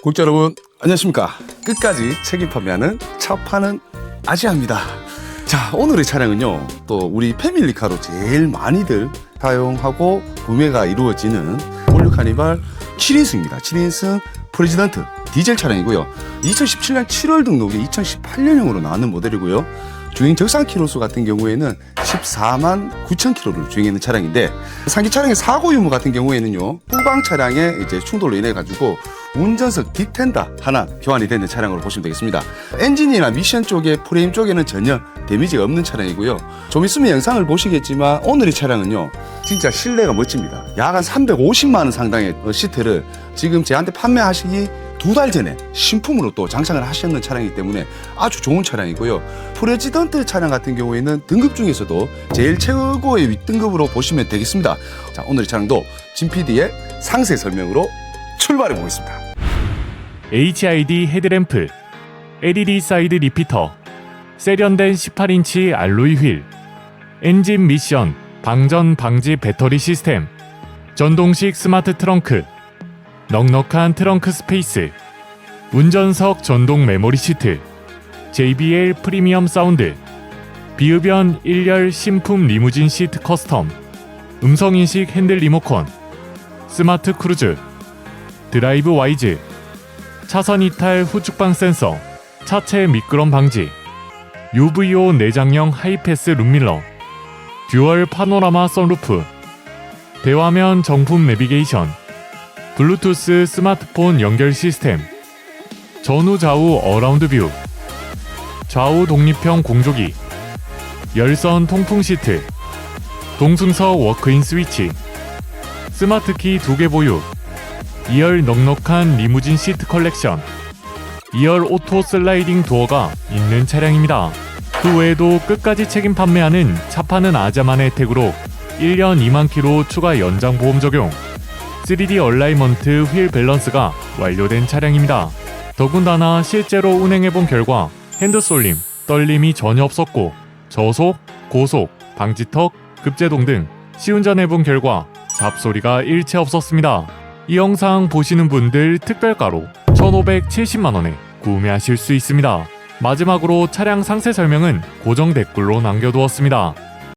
구독자 여러분 안녕하십니까? 끝까지 책임 판매하는 차 파는 아지아입니다. 자 오늘의 차량은요 또 우리 패밀리카로 제일 많이들 사용하고 구매가 이루어지는 올류 카니발 7인승입니다. 7인승 프레지던트 디젤 차량이고요. 2017년 7월 등록에 2018년형으로 나왔는 모델이고요. 주행 적상 키로수 같은 경우에는 14만 9천 킬로를 주행했는 차량인데 상기 차량의 사고 유무 같은 경우에는요 후방 차량의 이제 충돌로 인해 가지고 운전석 뒷텐다 하나 교환이 되는 차량으로 보시면 되겠습니다. 엔진이나 미션 쪽에 프레임 쪽에는 전혀 데미지가 없는 차량이고요. 좀 있으면 영상을 보시겠지만 오늘의 차량은요 진짜 실내가 멋집니다. 약 한 350만 원 상당의 어, 시트를 지금 제한테 판매하시기 두달 전에 신품으로 또 장착을 하셨는 차량이기 때문에 아주 좋은 차량이고요. 프레지던트 차량 같은 경우에는 등급 중에서도 제일 최고의 윗등급으로 보시면 되겠습니다. 자, 오늘 의 차량도 진 PD의 상세 설명으로 출발해 보겠습니다. HID 헤드램프, LED 사이드 리피터, 세련된 18인치 알로이 휠, 엔진 미션, 방전 방지 배터리 시스템, 전동식 스마트 트렁크, 넉넉한 트렁크 스페이스, 운전석 전동 메모리 시트, JBL 프리미엄 사운드, 비흡연 1열 신품 리무진 시트 커스텀, 음성인식 핸들 리모컨, 스마트 크루즈, 드라이브 와이즈, 차선 이탈 후축방 센서, 차체 미끄럼 방지, UVO 내장형 하이패스 룸밀러, 듀얼 파노라마 선루프, 대화면 정품 내비게이션, 블루투스 스마트폰 연결 시스템, 전후 좌우 어라운드 뷰, 좌우 독립형 공조기, 열선 통풍 시트, 동승석 워크인 스위치, 스마트키 2개 보유, 2열 넉넉한 리무진 시트 컬렉션 2열 오토 슬라이딩 도어가 있는 차량입니다. 그 외에도 끝까지 책임 판매하는 차 파는 아자만의 혜택으로 1년 2만 킬로 추가 연장 보험 적용 3D 얼라이먼트 휠 밸런스가 완료된 차량입니다. 더군다나 실제로 운행해본 결과 핸드 쏠림, 떨림이 전혀 없었고 저속, 고속, 방지턱, 급제동 등 시운전해본 결과 잡소리가 일체 없었습니다. 이 영상 보시는 분들 특별가로 1,570만원에 구매하실 수 있습니다. 마지막으로 차량 상세 설명은 고정 댓글로 남겨두었습니다.